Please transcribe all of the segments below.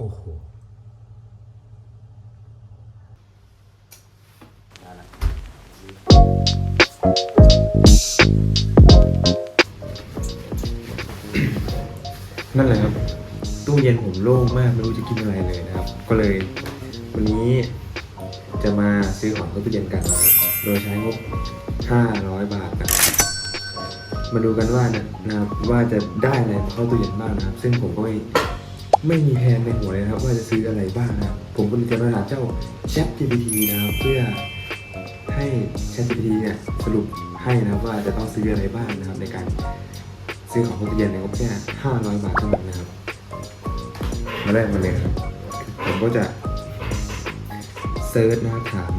โอ้โหนั่นแหละครับ ตู้เย็นผมโล่งมากไม่รู้จะกินอะไรเลยนะครับ ก็เลยวันนี้จะมาซื้อของเข้าตู้เย็นกันนะครับโดยใช้งบ 500 บาทนะครับมาดูกันว่านะนะครับว่าจะได้อะไรเข้าตู้เย็นบ้างนะครับ ซึ่งผมก็ไม่ ไม่มีแผนในหัวเลยนะครับว่าจะซื้ออะไรบ้างนะครับผมก็เลยจะมาถาเจ้า Chat GPT นะครับเพื่อให้ Chat GPT เนี่ยสรุปให้นะครับว่าจะต้องซื้ออะไรบ้างนะครับ ในการซื้อของเข้าตู้เย็นในงบแค่500 บาทเท่านั้นนะครับมาแรกมาเลยครับผมก็จะเซิร์ชนะครับถาม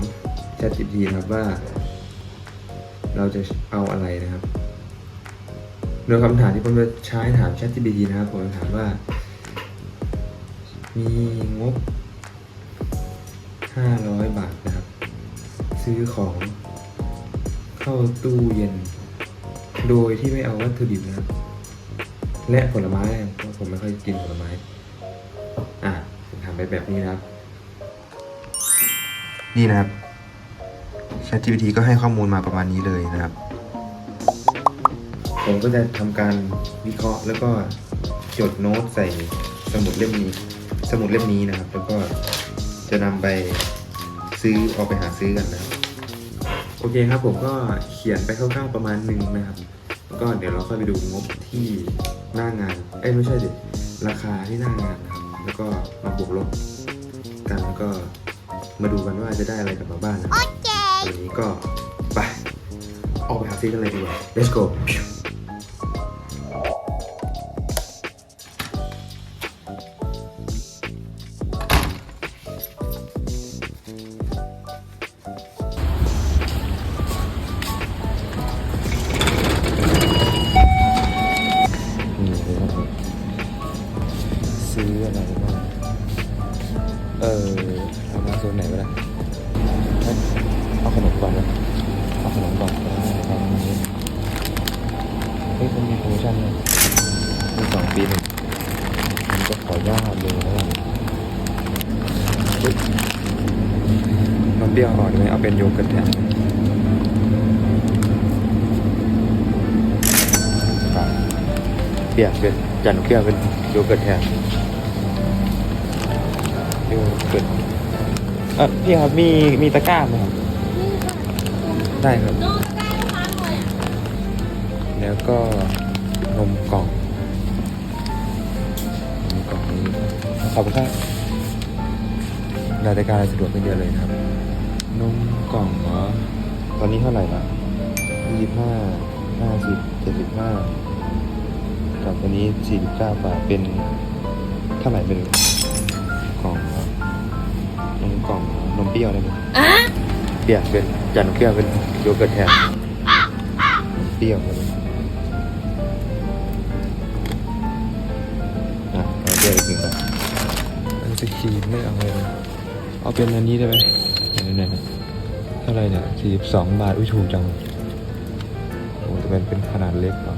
ChatGPT นะครับว่า เราจะเอาอะไรนะครับโดยคำถามที่ผมจะใช้ถาม ChatGPT นะครับผมจะถามว่า มีงบ 500 บาทนะครับ ซื้อของเข้าตู้เย็น โดยที่ไม่เอาวัตถุดิบนะครับ และผลไม้เพราะผมไม่ค่อยกินผลไม้ อะผมทำไปแบบนี้นะครับ นี่นะครับ ChatGPT ก็ให้ข้อมูลมาประมาณนี้เลยนะครับ ผมก็จะทำการวิเคราะห์แล้วก็จดโน้ตใส่สมุดเล่มนี้ สมุดเล่มนี้นะครับ แล้วก็จะนำไปซื้อออกไปหาซื้อกันนะครับโอเคครับผมก็เขียนไปคร่าวๆประมาณหนึ่งนะครับ แล้วก็เดี๋ยวเราค่อยไปดูงบที่หน้างาน เอ้ยไม่ใช่ดิราคาที่หน้างานนะครับแล้วก็มาบวกลบกันแล้วก็มาดูกันว่าจะได้อะไรกลับมาบ้านนะครับวันนี้ก็ไปออกไปหาซื้อกันเลยดีกว่า let's go ก่อนนะเอาขนมก่อนก็ได้ตอนนี้เฮ้ยมันมีโปรโมชั่นเลยมีสองปีหนึ่งมันก็ขออนุญาตเลยแล้วกันเฮ้ยมันเปรี้ยวอ่อนไหมเอาเป็นโยเกิร์ตแทนเปลี่ยนเป็นจันทร์เปลี่ยนเป็นโยเกิร์ตแทนโยเกิร์ตเออพี่ครับมีมีตะกร้าไหมครับ ได้ครับ แล้วก็นมกล่องนมกล่องนี้ขอบคุณครับรายการสะดวกขึ้นเยอะเลยนะครับ นมกล่องเหรอตอนนี้เท่าไหร่ละยี่สิบห้าห้าสิบเจ็ดสิบห้ากับอันนี้49บเก้าบาทเป็นเท่าไหร่เป็นกล่องหรอนมกล่องนมเปรี้ยวได้ไหม เปรี้ยวเป็นจันทร์เปรี้ยวเป็นโยเกิร์ตแทนนมเปรี้ยวเลยอะเอาเปรี้ยวอีกหนึ่งก่อนไอศครีมไม่เอาเลยเอาเป็นอันนี้ได้ไหมเนี่ยๆๆเท่าไหร่เนี่ย42บาท อุ้ยถูกจังโอ้แต่มันเป็นขนาดเล็กเหรอ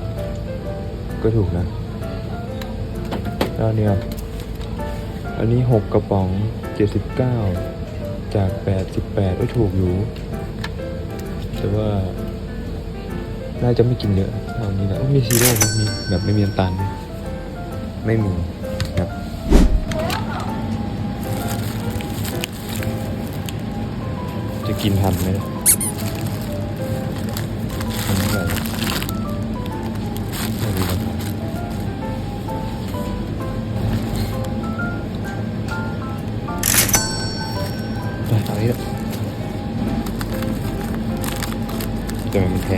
ก็ถูกนะแล้วเนี่ยอันนี้หกกระป๋องเจ็ดสิบเก้า จากแปดสิบแปดก็ถูกอยู่ แต่ว่า น่าจะไม่กินเยอะเท่านี้นะอุ๊ยมีซีโร่ไหมมีแบบไม่มีน้ำตาลไหมไม่มีครับจะกินทันไหม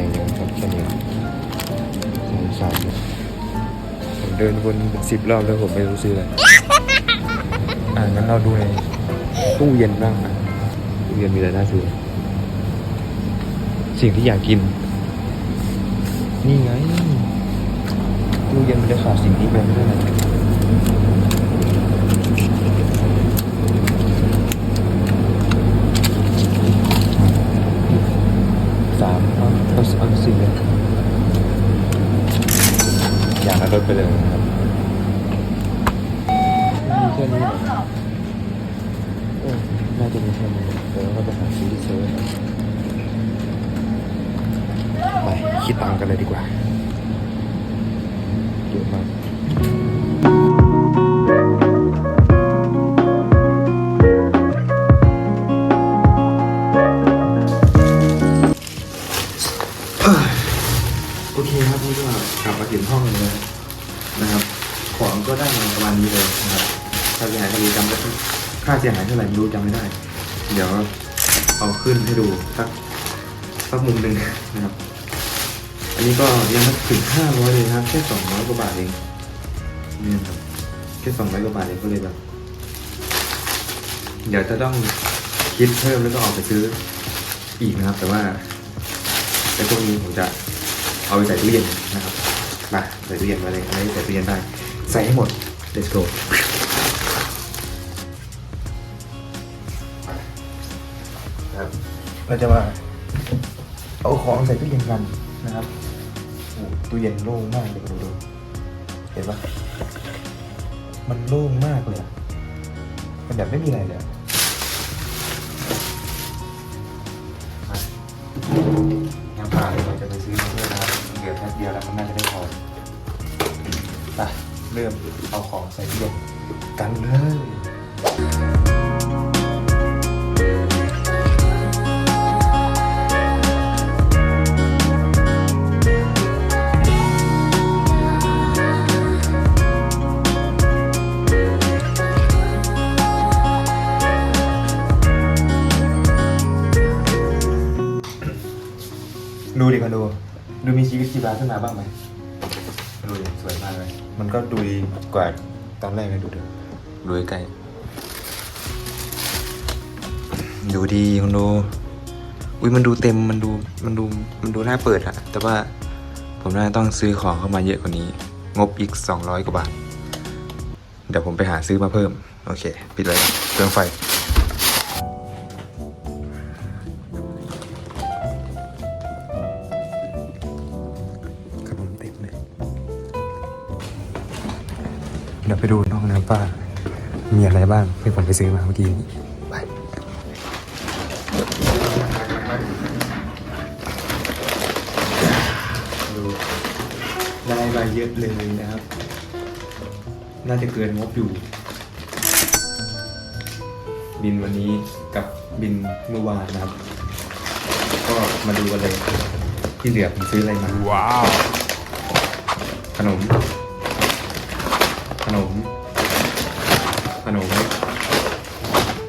งอย่างครับแค่นี้สงสารเลยผมเดินวนเป็นสิบรอบแล้วผมไม่รู้ซื้ออะไรอ่างั้นเราดูในตู้เย็นบ้างนะตู้เย็นมีอะไรน่าซื้อ สิ่งที่อยากกิน นี่ไงตู้เย็นมันจะขาดสิ่งนี้ไปไม่ได้เลยสามเอาเอาเอาสี่เลยอย่างละรถไปเลยนะครับมี แค่นี้เหรอเออน่าจะมีแค่นี้เดี๋ยวเรา ก็ไปหาซื้อที่เซเว่นไปคิดตังค์กันเลยดีกว่าเยอะมากโอเคครับนี่ก็กลับมาถึงห้องเลยนะครับ ของก็ได้มาประมาณนี้เลยนะครับค่าเสียหายคดีจำได้ค่าเสียหายเท่าไหร่ไม่รู้จำไม่ได้ เดี๋ยว เอาขึ้นให้ดูสักสักมุมหนึ่งนะครับ อันนี้ก็ยังไม่ถึงห้าร้อยเลยนะครับ แค่สองร้อยกว่าบาทเองนี่นะครับแค่สองร้อยกว่าบาทเองก็เลยแบบเดี๋ยวจะต้องคิดเพิ่มแล้วก็ออกไปซื้ออีกนะครับ แต่ว่าไอ้พวกนี้ผมจะเอาไปใส่ตู้เย็นนะครับมาใส่ตู้เย็นไว้เลยอะไรใส่ตู้เย็นได้ ใส่ให้หมด let's go เราจะมาเอาของใส่ตู้เย็นกันนะครับโอ้ตู้เย็นโล่งมากเลยคุณดูเห็นปะมันโล่งมากเลยอะมันแบบไม่มีอะไรเลยน้ำปลาเดี๋ยวเราจะไปซื้อมาเพื่อนะครับเหลือแค่เดียวแล้วมันน่าจะได้พอไปเริ่มเอาของใส่ตู้เย็นกันเลย มาดู ดูมีชีวิตชีวาขึ้นมาบ้างไหมดูดิสวยมากเลย มันก็ดูดีกว่าตอนแรกเลยดูดิดูใกล้ๆดูดีคุณดูอุ้ยมันดูเต็มมันดูมันดูมันดูน่าเปิดอะแต่ว่าผมน่าจะต้องซื้อของเข้ามาเยอะกว่านี้ งบอีก 200 กว่าบาท เดี๋ยวผมไปหาซื้อมาเพิ่ม โอเค ปิดเลยเครื่องไฟ เดี๋ยวไปดูน้องน้ำป้า มีอะไรบ้างที่ผมไปซื้อมาเมื่อกี้นี้ไปดูได้มาเยอะเลยนะครับ น่าจะเกินงบอยู่ บินวันนี้กับบินเมื่อวานนะครับ ก็มาดูกันเลยที่เหลือผมซื้ออะไรมา ว้าว ขนม ขนม ขนม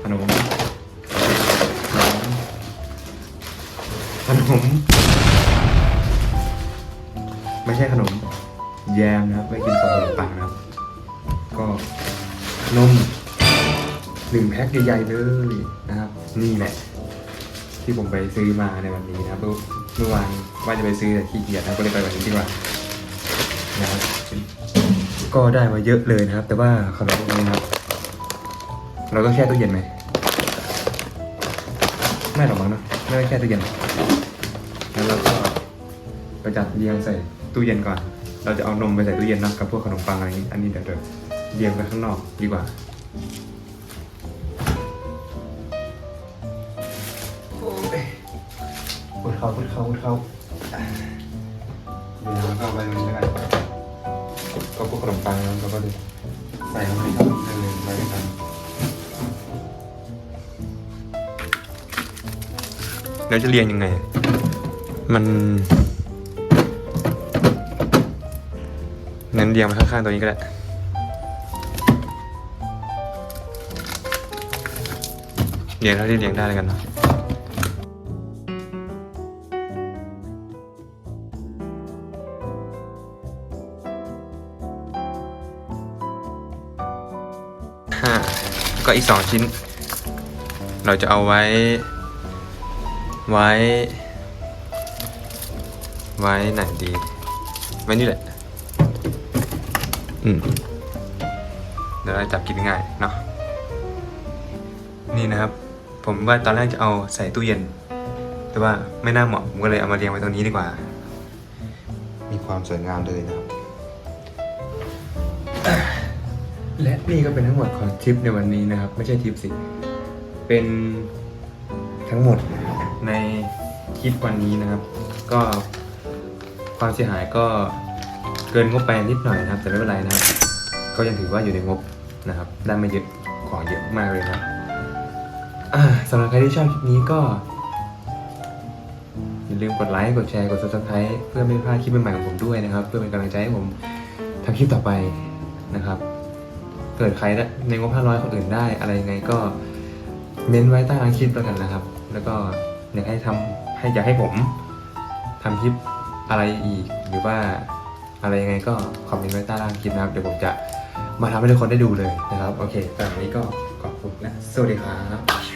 ขนม ขนม ไม่ใช่ขนม แยมนะครับ ไม่กินกับขนมปังนะครับ ก็นมหนึ่งแพ็คใหญ่ๆเลยนะครับ นี่แหละ ที่ผมไปซื้อมาในวันนี้นะครับเมื่อเมื่อวานว่าจะไปซื้อแต่ขี้เกียจนะก็เลยไปวันนี้ดีกว่านะครับ ก็ได้มาเยอะเลยนะครับ แต่ว่าขนมพวกนี้นะครับ เราต้องแช่ตู้เย็นไหมไม่หรอกมั้งเนอะไม่ได้แช่ตู้เย็นงั้นเราก็ไปจัดเรียงใส่ตู้เย็นก่อน เราจะเอานมไปใส่ตู้เย็นเนอะกับพวกขนมปังอะไรอย่างนี้อันนี้เดี๋ยวเดี๋ยวเรียงไปข้างนอกดีกว่าโอ้ยปวดเขาปวดเขาปวดเขาอะเดี๋ยวเราก็ไปเลยแล้ว ก็พวกขนมปังแล้วเราก็ดูใส่ลงไปครับหนึ่งไว้ด้วยกันแล้วจะเรียงยังไง มันงั้นเรียงมาข้างๆตัวนี้ก็ได้เรียงเท่าที่เรียงได้แล้วกันเนาะ ก็อีกสองชิ้น เราจะเอาไว้ ไว้ ไว้ไหนดี ไว้นี่แหละ อืมเดี๋ยวเราจับกินง่ายเนาะนี่นะครับ ผมว่าตอนแรกจะเอาใส่ตู้เย็น แต่ว่าไม่น่าเหมาะผมก็เลยเอามาเรียงไว้ตรงนี้ดีกว่า มีความสวยงามเลยนะครับ และนี่ก็เป็นทั้งหมดของทริปในวันนี้นะครับ ไม่ใช่ทริปสิ เป็นทั้งหมดในคลิปวันนี้นะครับ ก็ความเสียหายก็เกินงบไปนิดหน่อยนะครับ แต่ไม่เป็นไรนะครับ ก็ยังถือว่าอยู่ในงบนะครับ ได้ไม่เยอะของเยอะมากเลยนะครับสำหรับใครที่ชอบคลิปนี้ก็ อย่าลืมกดไลค์กดแชร์กด subscribe เพื่อไม่พลาดคลิปใหม่ๆของผมด้วยนะครับ เพื่อเป็นกำลังใจให้ผมทำคลิปต่อไปนะครับ เกิดใครได้ในงบ500คนอื่นได้อะไรยังไงก็เม้นไว้ใต้ล่างคลิปแล้วกันนะครับ แล้วก็อยากให้ทำให้อยากให้ผมทำคลิปอะไรอีกหรือว่าอะไรยังไงก็คอมเมนต์ไว้ใต้ล่างคลิปนะครับเดี๋ยวผมจะมาทำให้ทุกคนได้ดูเลยนะครับ โอเคแต่วันนี้ก็ขอบคุณและสวัสดีครับ